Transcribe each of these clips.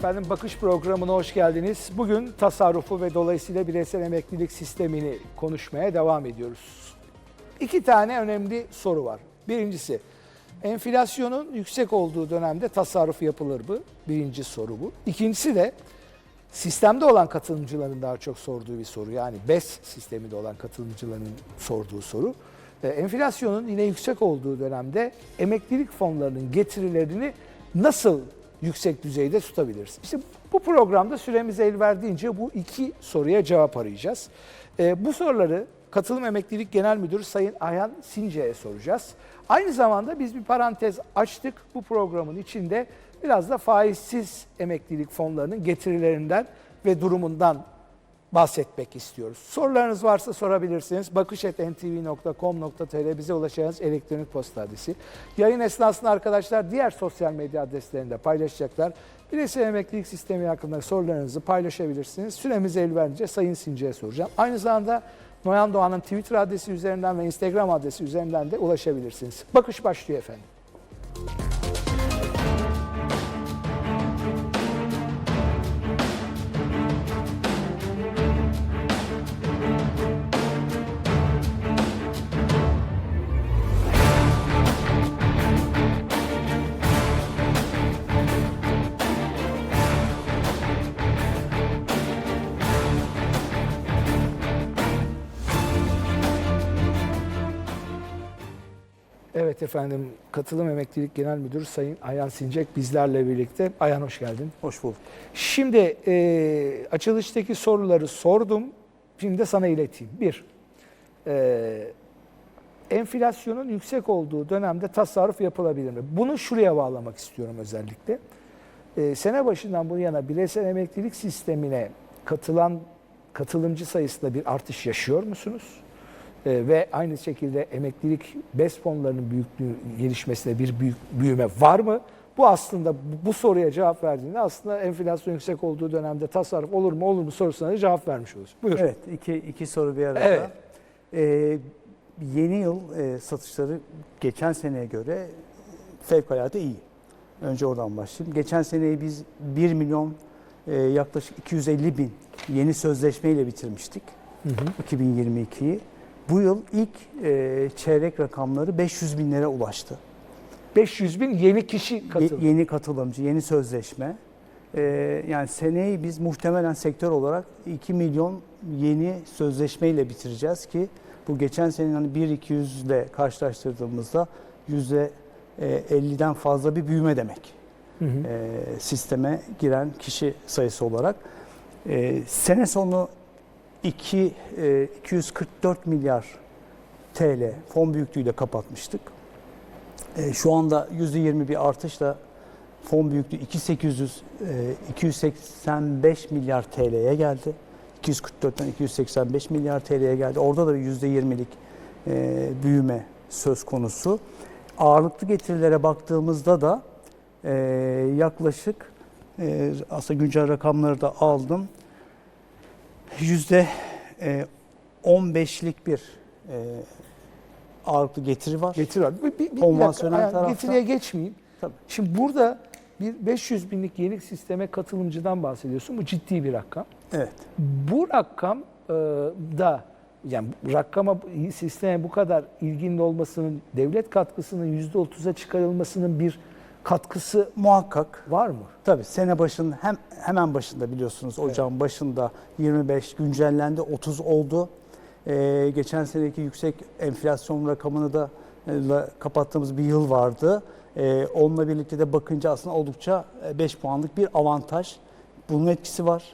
efendim. Bakış programına hoş geldiniz. Bugün tasarrufu ve dolayısıyla bireysel emeklilik sistemini konuşmaya devam ediyoruz. İki tane önemli soru var. Birincisi, enflasyonun yüksek olduğu dönemde tasarruf yapılır mı? Birinci soru bu. İkincisi de sistemde olan katılımcıların daha çok sorduğu bir soru. Yani BES sisteminde olan katılımcıların sorduğu soru. Ee, Enflasyonun yine yüksek olduğu dönemde emeklilik fonlarının getirilerini nasıl yüksek düzeyde tutabiliriz? İşte bu programda süremiz el verdiğince bu iki soruya cevap arayacağız. Ee, bu soruları Katılım Emeklilik Genel Müdürü Sayın Ayhan Since'ye soracağız. Aynı zamanda biz bir parantez açtık bu programın içinde biraz da faizsiz emeklilik fonlarının getirilerinden ve durumundan bahsetmek istiyoruz. Sorularınız varsa sorabilirsiniz. bakış.ntv.com.tr bize ulaşacağınız elektronik posta adresi. Yayın esnasında arkadaşlar diğer sosyal medya adreslerinde paylaşacaklar. Bireysel emeklilik sistemi hakkında sorularınızı paylaşabilirsiniz. Süremiz el verince Sayın Since'ye soracağım. Aynı zamanda Noyan Doğan'ın Twitter adresi üzerinden ve Instagram adresi üzerinden de ulaşabilirsiniz. Bakış başlıyor efendim. Evet efendim, Katılım Emeklilik Genel Müdürü Sayın Ayhan Sincek bizlerle birlikte. Ayhan hoş geldin. Hoş bulduk. Şimdi e, açılıştaki soruları sordum. Şimdi de sana ileteyim. Bir, e, enflasyonun yüksek olduğu dönemde tasarruf yapılabilir mi? Bunu şuraya bağlamak istiyorum özellikle. E, sene başından bu yana bireysel emeklilik sistemine katılan katılımcı sayısında bir artış yaşıyor musunuz? E, ve aynı şekilde emeklilik BES fonlarının büyüklüğü gelişmesine bir büyük büyüme var mı? Bu aslında bu, soruya cevap verdiğinde aslında enflasyon yüksek olduğu dönemde tasarruf olur mu olur mu sorusuna da cevap vermiş oluruz. Buyur. Evet, iki, iki soru bir arada. Evet. Ee, yeni yıl e, satışları geçen seneye göre fevkalade iyi. Önce oradan başlayayım. Geçen seneyi biz 1 milyon e, yaklaşık 250 bin yeni sözleşmeyle bitirmiştik. 2022'yi. Bu yıl ilk e, çeyrek rakamları 500 binlere ulaştı. 500 bin yeni kişi Ye- katıldı. yeni katılımcı, yeni sözleşme. Ee, yani seneyi biz muhtemelen sektör olarak 2 milyon yeni sözleşmeyle bitireceğiz ki bu geçen senenin hani 1-200 ile karşılaştırdığımızda %50'den fazla bir büyüme demek. Hı hı. Ee, sisteme giren kişi sayısı olarak. Ee, sene sonu 2 e, 244 milyar TL fon büyüklüğüyle kapatmıştık. E, şu anda %20 bir artışla fon büyüklüğü 2800 e, 285 milyar TL'ye geldi. 244'ten 285 milyar TL'ye geldi. Orada da bir %20'lik e, büyüme söz konusu. Ağırlıklı getirilere baktığımızda da e, yaklaşık e, aslında güncel rakamları da aldım. Yüzde e, 15'lik bir e, ağırlıklı getiri var. Getir abi. Bir, bir, bir Konvansiyonel dakika, tarafta- Getiriye geçmeyeyim. Tabii. Şimdi burada bir 500 binlik yeni sisteme katılımcıdan bahsediyorsun. Bu ciddi bir rakam. Evet. Bu rakam e, da yani rakama sisteme bu kadar ilginin olmasının devlet katkısının %30'a çıkarılmasının bir katkısı Muhakkak var mı? Tabii sene başında hem hemen başında biliyorsunuz ocağın başında 25 güncellendi 30 oldu. Ee, geçen seneki yüksek enflasyon rakamını da e, la- kapattığımız bir yıl vardı. Ee, onunla birlikte de bakınca aslında oldukça 5 puanlık bir avantaj. Bunun etkisi var.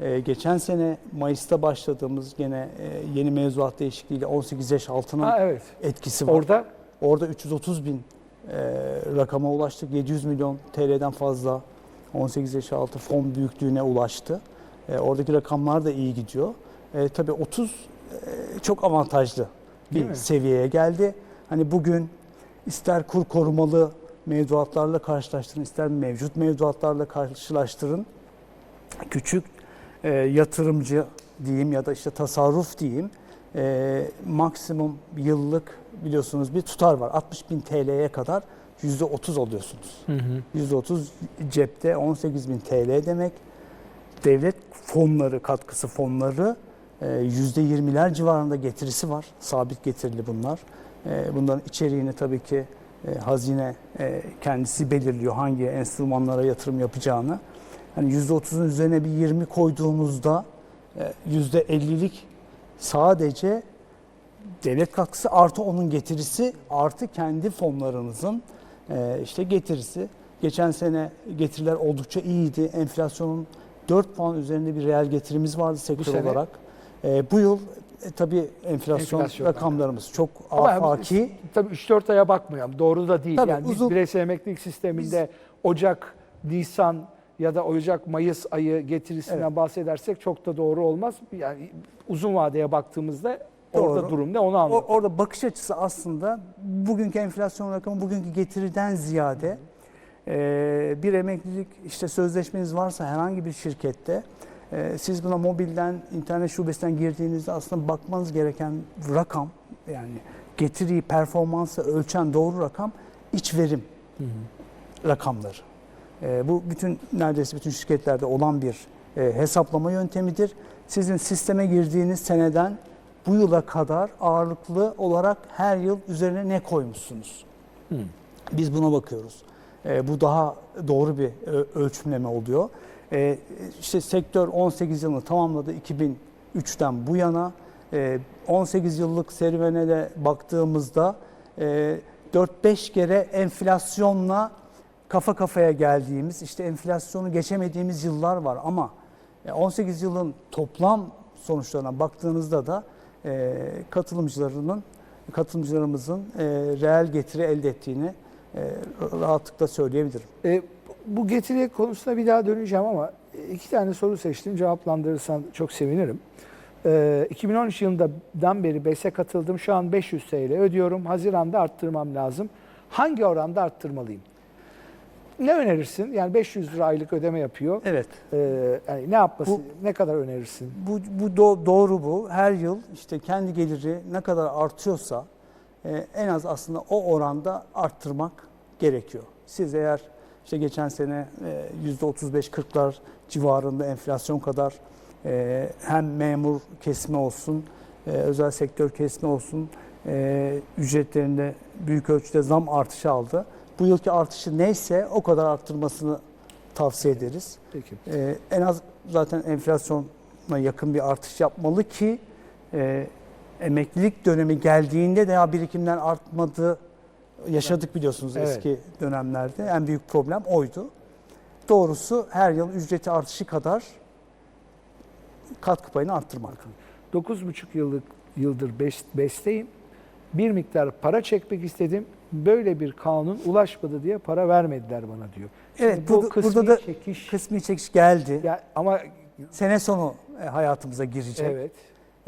Ee, geçen sene Mayıs'ta başladığımız gene e, yeni mevzuat değişikliğiyle 18 yaş altına Ha evet. etkisi var. Orada Orada 330 bin e, rakama ulaştık. 700 milyon TL'den fazla 18 yaş altı fon büyüklüğüne ulaştı. E, oradaki rakamlar da iyi gidiyor. E, tabii 30 e, çok avantajlı Değil bir mi? seviyeye geldi. Hani bugün ister kur korumalı mevduatlarla karşılaştırın, ister mevcut mevduatlarla karşılaştırın. Küçük e, yatırımcı diyeyim ya da işte tasarruf diyeyim. E, maksimum yıllık biliyorsunuz bir tutar var. 60 bin TL'ye kadar %30 alıyorsunuz. %30 cepte 18.000 TL demek. Devlet fonları, katkısı fonları e, %20'ler civarında getirisi var. Sabit getirili bunlar. E, Bunların içeriğini tabii ki e, hazine kendisi belirliyor hangi enstrümanlara yatırım yapacağını. Hani %30'un üzerine bir 20 koyduğumuzda e, %50'lik sadece devlet katkısı artı onun getirisi artı kendi fonlarınızın e, işte getirisi. Geçen sene getiriler oldukça iyiydi. Enflasyonun 4 puan üzerinde bir reel getirimiz vardı sektör sene? olarak. E, bu yıl e, tabii enflasyon, Enflasyon rakamlarımız çok Ama afaki. tabii 3-4 aya bakmıyorum. Doğru da değil. Tabii, yani uzun- biz bireysel emeklilik sisteminde Ocak, Nisan ya da Ocak, Mayıs ayı getirisinden Evet. bahsedersek çok da doğru olmaz. Yani uzun vadeye baktığımızda orada Doğru. durum ne onu anladım. orada bakış açısı aslında bugünkü enflasyon rakamı bugünkü getiriden ziyade e, bir emeklilik işte sözleşmeniz varsa herhangi bir şirkette e, siz buna mobilden, internet şubesinden girdiğinizde aslında bakmanız gereken rakam yani getiriyi, performansı ölçen doğru rakam iç verim rakamları. E, bu bütün neredeyse bütün şirketlerde olan bir e, hesaplama yöntemidir. Sizin sisteme girdiğiniz seneden bu yıla kadar ağırlıklı olarak her yıl üzerine ne koymuşsunuz? Hmm. Biz buna bakıyoruz. E, bu daha doğru bir ö- ölçümleme oluyor. E, işte sektör 18 yılını tamamladı 2003'ten bu yana. E, 18 yıllık serüvene de baktığımızda e, 4-5 kere enflasyonla kafa kafaya geldiğimiz, işte enflasyonu geçemediğimiz yıllar var ama e, 18 yılın toplam sonuçlarına baktığınızda da e, katılımcılarının katılımcılarımızın e, reel getiri elde ettiğini e, rahatlıkla söyleyebilirim. E, bu getiri konusuna bir daha döneceğim ama iki tane soru seçtim. Cevaplandırırsan çok sevinirim. E, 2013 yılından beri BES'e katıldım. Şu an 500 TL ödüyorum. Haziran'da arttırmam lazım. Hangi oranda arttırmalıyım? Ne önerirsin? Yani 500 lira aylık ödeme yapıyor. Evet. E, yani ne yapması, Bu- ne kadar önerirsin? Bu, bu do- doğru bu. Her yıl işte kendi geliri ne kadar artıyorsa e, en az aslında o oranda arttırmak gerekiyor. Siz eğer işte geçen sene e, %35-40'lar civarında enflasyon kadar e, hem memur kesme olsun, e, özel sektör kesme olsun e, ücretlerinde büyük ölçüde zam artışı aldı. Bu yılki artışı neyse o kadar arttırmasını tavsiye ederiz. Peki. Ee, en az zaten enflasyona yakın bir artış yapmalı ki e, emeklilik dönemi geldiğinde de ya birikimden artmadı yaşadık biliyorsunuz Evet. eski dönemlerde. En büyük problem oydu. Doğrusu her yıl ücreti artışı kadar katkı payını arttırmak. 9,5 yıllık yıldır bes- besteyim. Bir miktar para çekmek istedim. Böyle bir kanun ulaşmadı diye para vermediler bana diyor. Şimdi Evet, bu burada- kısmi burada da çekiş Kısmi çekiş geldi. ya ama Sene sonu e, hayatımıza girecek. evet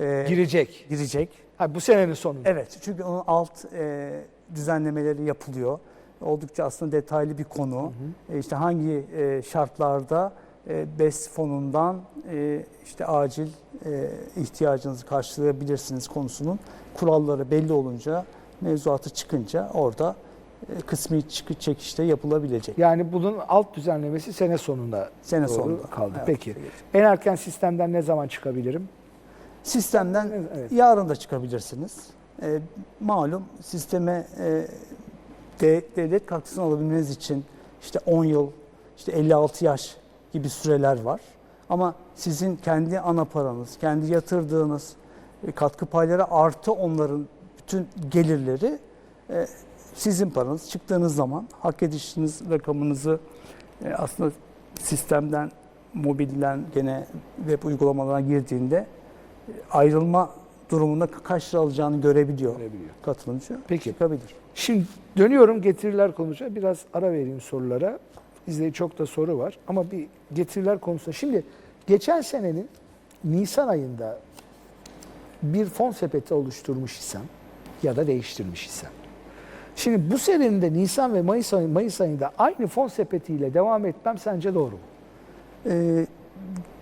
Ee, girecek. girecek. Ha, bu senenin sonunda. Evet çünkü onun alt e, düzenlemeleri yapılıyor. Oldukça aslında detaylı bir konu. E, işte hangi e, şartlarda e, BES fonundan e, işte acil e, ihtiyacınızı karşılayabilirsiniz konusunun kuralları belli olunca mevzuatı çıkınca orada e, kısmi çıkı çekişte yapılabilecek. Yani bunun alt düzenlemesi sene sonunda Sene sonunda. kaldı. Evet. Peki. En erken sistemden ne zaman çıkabilirim? Sistemden Evet. yarın da çıkabilirsiniz. E, malum sisteme e, de, devlet katkısını alabilmeniz için işte 10 yıl, işte 56 yaş gibi süreler var. Ama sizin kendi ana paranız, kendi yatırdığınız e, katkı payları artı onların bütün gelirleri e, sizin paranız. Çıktığınız zaman hak edişiniz rakamınızı e, aslında sistemden, mobilden gene web uygulamalarına girdiğinde e, ayrılma durumunda kaç lira alacağını görebiliyor Görebiliyor. katılımcı. Peki. Çıkabilir. Şimdi dönüyorum getiriler konusuna. Biraz ara vereyim sorulara. Bizde çok da soru var ama bir getiriler konusunda. Şimdi geçen senenin Nisan ayında bir fon sepeti oluşturmuş isem ya da değiştirmiş isem. Şimdi bu senenin de Nisan ve Mayıs, ayı, Mayıs ayında aynı fon sepetiyle devam etmem sence doğru mu? Ee,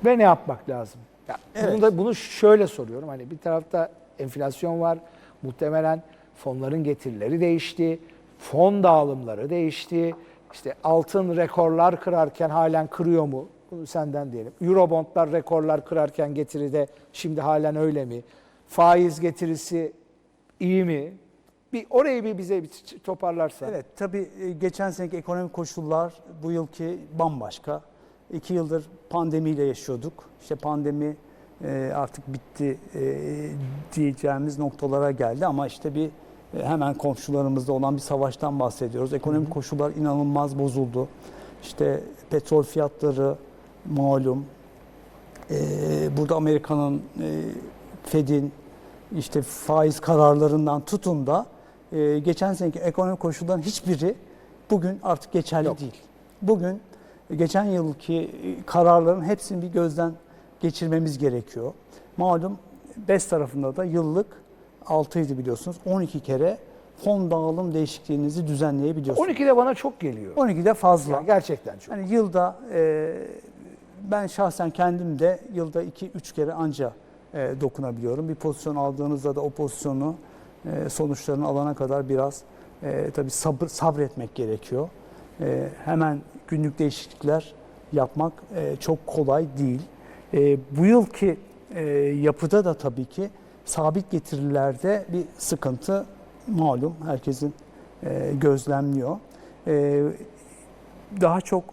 Ve ne yapmak lazım? Ya Evet. bunu da bunu şöyle soruyorum. Hani bir tarafta enflasyon var. Muhtemelen fonların getirileri değişti. Fon dağılımları değişti. İşte altın rekorlar kırarken halen kırıyor mu? Bunu senden diyelim. Eurobondlar rekorlar kırarken getiride şimdi halen öyle mi? Faiz getirisi iyi mi? Bir orayı bir bize bir toparlarsan. Evet tabii e, geçen seneki ekonomik koşullar bu yılki bambaşka. İki yıldır pandemiyle yaşıyorduk. İşte pandemi e, artık bitti e, diyeceğimiz noktalara geldi ama işte bir hemen komşularımızda olan bir savaştan bahsediyoruz. Ekonomik koşullar inanılmaz bozuldu. İşte petrol fiyatları malum. Burada Amerika'nın Fed'in işte faiz kararlarından tutun da e, geçen seneki ekonomik koşulların hiçbiri bugün artık geçerli Yok. değil. Bugün e, geçen yılki e, kararların hepsini bir gözden geçirmemiz gerekiyor. Malum BES tarafında da yıllık 6 idi biliyorsunuz. 12 kere fon dağılım değişikliğinizi düzenleyebiliyorsunuz. 12 de bana çok geliyor. 12 de fazla. Yani gerçekten çok. Hani yılda e, ben şahsen kendim de yılda 2-3 kere anca e, dokunabiliyorum. Bir pozisyon aldığınızda da o pozisyonu e, sonuçlarını alana kadar biraz e, tabii sabır sabretmek gerekiyor. E, hemen günlük değişiklikler yapmak e, çok kolay değil. E, bu yılki e, yapıda da tabii ki sabit getirilerde bir sıkıntı malum herkesin e, gözlemliyor. E, daha çok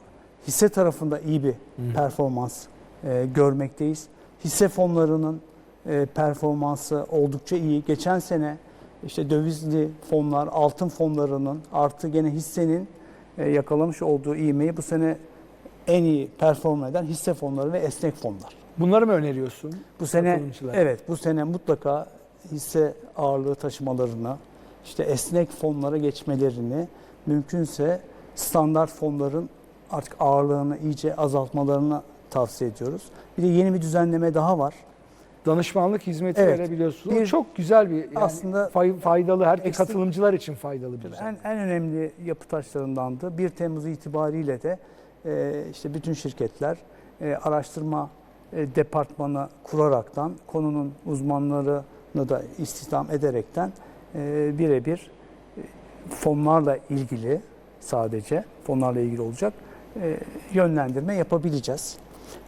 hisse tarafında iyi bir performans e, görmekteyiz. Hisse fonlarının e, performansı oldukça iyi. Geçen sene işte dövizli fonlar, altın fonlarının artı gene hissenin e, yakalamış olduğu ivmeyi bu sene en iyi perform eden hisse fonları ve esnek fonlar. Bunları mı öneriyorsun? Bu sene evet bu sene mutlaka hisse ağırlığı taşımalarını, işte esnek fonlara geçmelerini, mümkünse standart fonların artık ağırlığını iyice azaltmalarını tavsiye ediyoruz. Bir de yeni bir düzenleme daha var. Danışmanlık hizmeti Evet. verebiliyorsunuz. O Bir- çok güzel bir yani Aslında fay- faydalı her katılımcılar için faydalı bir. En, en önemli yapı taşlarındandı. 1 Temmuz itibariyle de e, işte bütün şirketler e, araştırma e, departmanı kuraraktan konunun uzmanlarını da istihdam ederekten e, birebir e, fonlarla ilgili sadece fonlarla ilgili olacak e, yönlendirme yapabileceğiz.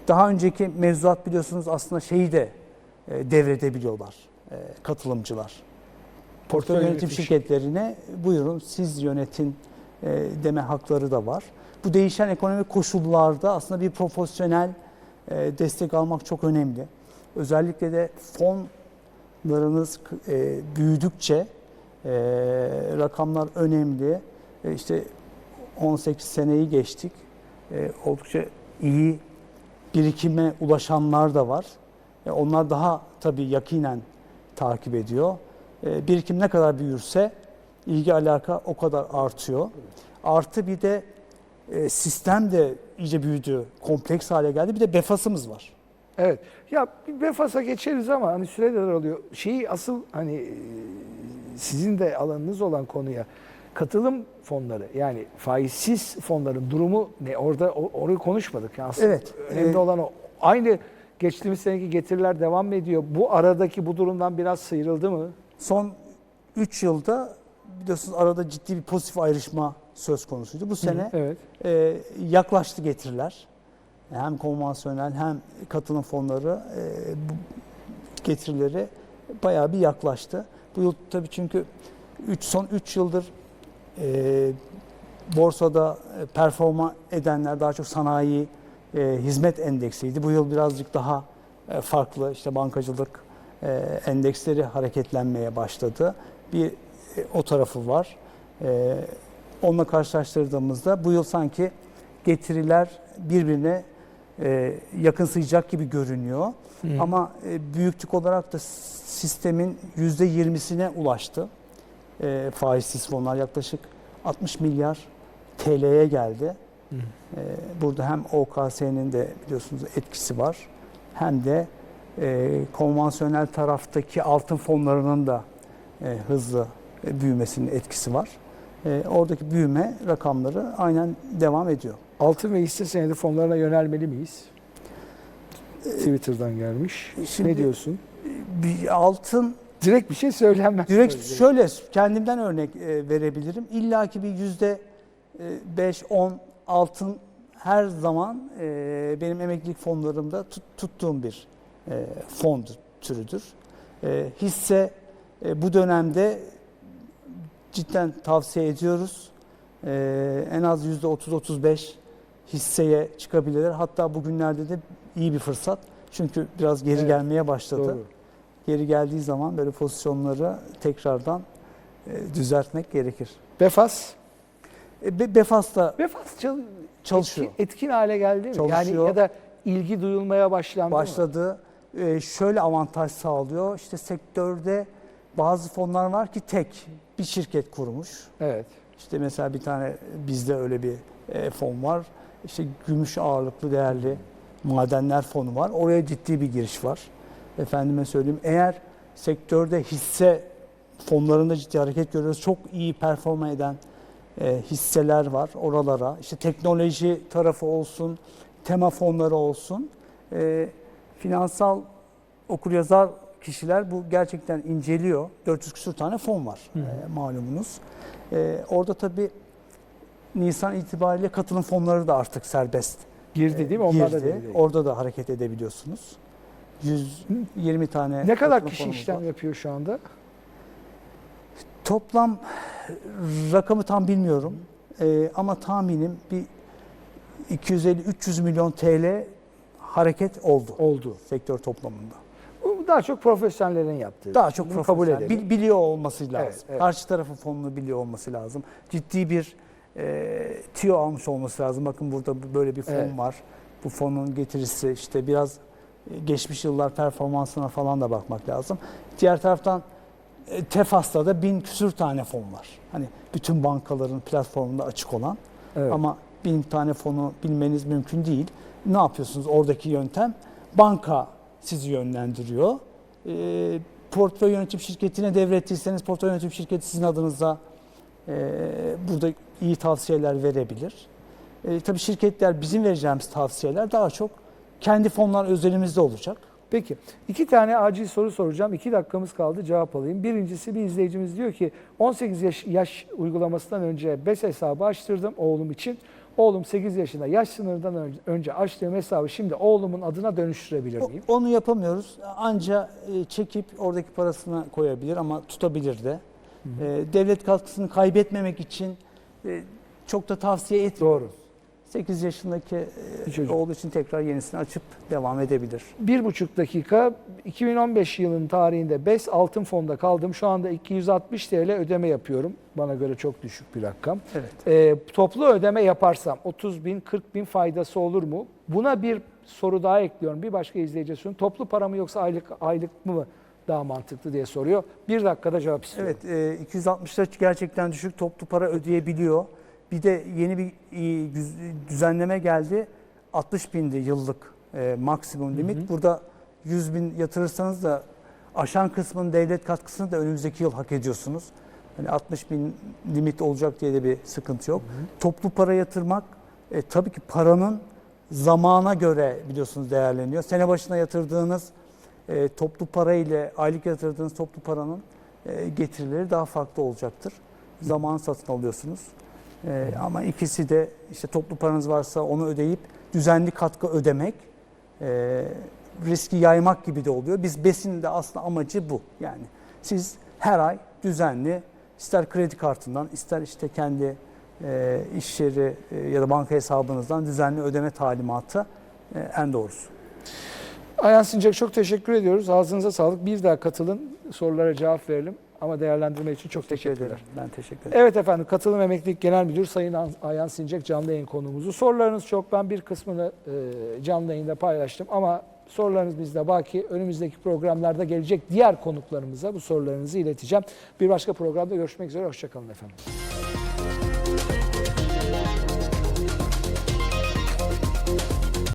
Daha önceki mevzuat biliyorsunuz aslında şeyi de e, devredebiliyorlar e, katılımcılar. Portföy yönetim şirketlerine buyurun siz yönetin e, deme hakları da var. Bu değişen ekonomik koşullarda aslında bir profesyonel e, destek almak çok önemli. Özellikle de fonlarınız e, büyüdükçe e, rakamlar önemli. E, işte 18 seneyi geçtik. E, oldukça iyi birikime ulaşanlar da var. E, onlar daha tabii yakinen takip ediyor. E, birikim ne kadar büyürse ilgi alaka o kadar artıyor. Artı bir de e, sistem de iyice büyüdü, kompleks hale geldi. Bir de befasımız var. Evet. Ya Befas'a geçeriz ama hani süre de daralıyor. Şeyi asıl hani e, sizin de alanınız olan konuya katılım fonları yani faizsiz fonların durumu ne? Orada orayı konuşmadık. Yani aslında Evet, önemli e- olan o. Aynı geçtiğimiz seneki getiriler devam mı ediyor? Bu aradaki bu durumdan biraz sıyrıldı mı? Son 3 yılda biliyorsunuz arada ciddi bir pozitif ayrışma söz konusuydu. Bu sene Evet. e, yaklaştı getiriler. Hem konvansiyonel hem katılım fonları e, bu getirileri bayağı bir yaklaştı. Bu yıl tabii çünkü üç, son 3 yıldır e, borsada performa edenler daha çok sanayi e, hizmet endeksiydi. Bu yıl birazcık daha e, farklı işte bankacılık e, endeksleri hareketlenmeye başladı. Bir e, o tarafı var. E, onunla karşılaştırdığımızda bu yıl sanki getiriler birbirine e, yakınsayacak gibi görünüyor. Ama e, büyüklük olarak da sistemin %20'sine ulaştı. E, faizsiz fonlar yaklaşık 60 milyar TL'ye geldi. Hı. E, burada hem OKS'nin de biliyorsunuz etkisi var. Hem de e, konvansiyonel taraftaki altın fonlarının da e, hızlı e, büyümesinin etkisi var. E, oradaki büyüme rakamları aynen devam ediyor. Altın ve hisse senedi fonlarına yönelmeli miyiz? Twitter'dan gelmiş. Şimdi- ne diyorsun? Bir altın Direkt bir şey söylenmez. Direkt şöyle kendimden örnek e, verebilirim. İlla ki bir yüzde e, 5, 10 altın her zaman e, benim emeklilik fonlarımda tut- tuttuğum bir e, fon türüdür. E, hisse e, bu dönemde cidden tavsiye ediyoruz. E, en az yüzde 30-35 hisseye çıkabilirler. Hatta bugünlerde de iyi bir fırsat. Çünkü biraz geri Evet, gelmeye başladı Doğru. Geri geldiği zaman böyle pozisyonları tekrardan e, düzeltmek gerekir. Befas. E, Be- Befas da Befas çal- çalışıyor. etkin, etkin hale geldi mi? Yani Çalışıyor. ya da ilgi duyulmaya başlandı mı? Başladı. E, şöyle avantaj sağlıyor. İşte sektörde bazı fonlar var ki tek bir şirket kurmuş. Evet. İşte mesela bir tane bizde öyle bir e, fon var. İşte gümüş ağırlıklı değerli madenler fonu var. Oraya ciddi bir giriş var. Efendime söyleyeyim eğer sektörde hisse fonlarında ciddi hareket görüyoruz. Çok iyi performa eden e, hisseler var oralara. İşte teknoloji tarafı olsun, tema fonları olsun. E, finansal okuryazar kişiler bu gerçekten inceliyor. 400 küsur tane fon var Hı e, malumunuz. E, orada tabii Nisan itibariyle katılım fonları da artık serbest Girdi değil mi? Onlar da girdi. girdi. Orada da hareket edebiliyorsunuz. 120 tane Ne kadar kişi işlem var. yapıyor şu anda? Toplam rakamı tam bilmiyorum. E, ama tahminim bir 250-300 milyon TL hareket oldu Oldu. sektör toplamında. Bu daha çok profesyonellerin yaptığı. Daha çok Bunu kabul profesyonel. edelim. Bil- biliyor olması lazım. Evet, evet. Karşı tarafın fonunu biliyor olması lazım. Ciddi bir e, tiyo almış olması lazım. Bakın burada böyle bir fon Evet. var. Bu fonun getirisi işte biraz geçmiş yıllar performansına falan da bakmak lazım. Diğer taraftan e, Tefas'ta da bin küsür tane fon var. Hani bütün bankaların platformunda açık olan. Evet. Ama bin tane fonu bilmeniz mümkün değil. Ne yapıyorsunuz oradaki yöntem? Banka sizi yönlendiriyor. E, portföy yönetim şirketine devrettiyseniz portföy yönetim şirketi sizin adınıza e, burada iyi tavsiyeler verebilir. E, tabii şirketler bizim vereceğimiz tavsiyeler daha çok kendi fonlar özelimizde olacak. Peki. iki tane acil soru soracağım. İki dakikamız kaldı cevap alayım. Birincisi bir izleyicimiz diyor ki 18 yaş, yaş uygulamasından önce BES hesabı açtırdım oğlum için. Oğlum 8 yaşında yaş sınırından önce, açtığım hesabı şimdi oğlumun adına dönüştürebilir O- miyim? Onu yapamıyoruz. Anca e, çekip oradaki parasını koyabilir ama tutabilir de. E, Devlet katkısını kaybetmemek için e, çok da tavsiye etmiyoruz. Doğru. 8 yaşındaki e, çocuk. oğlu için tekrar yenisini açıp devam edebilir. Bir buçuk dakika 2015 yılının tarihinde BES altın fonda kaldım. Şu anda 260 TL ödeme yapıyorum. Bana göre çok düşük bir rakam. Evet. Ee, toplu ödeme yaparsam 30 bin 40 bin faydası olur mu? Buna bir soru daha ekliyorum. Bir başka izleyici soruyor. Toplu para mı yoksa aylık aylık mı daha mantıklı diye soruyor. Bir dakikada cevap istiyorum. Evet, e, 260'da gerçekten düşük toplu para ödeyebiliyor. Bir de yeni bir e, düzenleme geldi. 60 bindi yıllık e, maksimum limit. Burada 100 bin yatırırsanız da aşan kısmın devlet katkısını da önümüzdeki yıl hak ediyorsunuz. Hani 60 bin limit olacak diye de bir sıkıntı yok. Toplu para yatırmak e, tabii ki paranın zamana göre biliyorsunuz değerleniyor. Sene başına yatırdığınız e, toplu para ile aylık yatırdığınız toplu paranın e, getirileri daha farklı olacaktır. Zaman satın alıyorsunuz. E, ama ikisi de işte toplu paranız varsa onu ödeyip düzenli katkı ödemek e, riski yaymak gibi de oluyor. Biz besin de aslında amacı bu. Yani siz her ay düzenli ister kredi kartından ister işte kendi e, iş yeri e, ya da banka hesabınızdan düzenli ödeme talimatı e, en doğrusu. Ayhan Sincek çok teşekkür ediyoruz. Ağzınıza sağlık. Bir daha katılın. Sorulara cevap verelim. Ama değerlendirme için çok teşekkürler. ederim. Ben teşekkür ederim. Evet efendim Katılım Emeklilik Genel Müdürü Sayın Ayhan Sincek canlı yayın konuğumuzu. Sorularınız çok. Ben bir kısmını e, canlı yayında paylaştım ama sorularınız bizde baki. Önümüzdeki programlarda gelecek diğer konuklarımıza bu sorularınızı ileteceğim. Bir başka programda görüşmek üzere. Hoşçakalın efendim.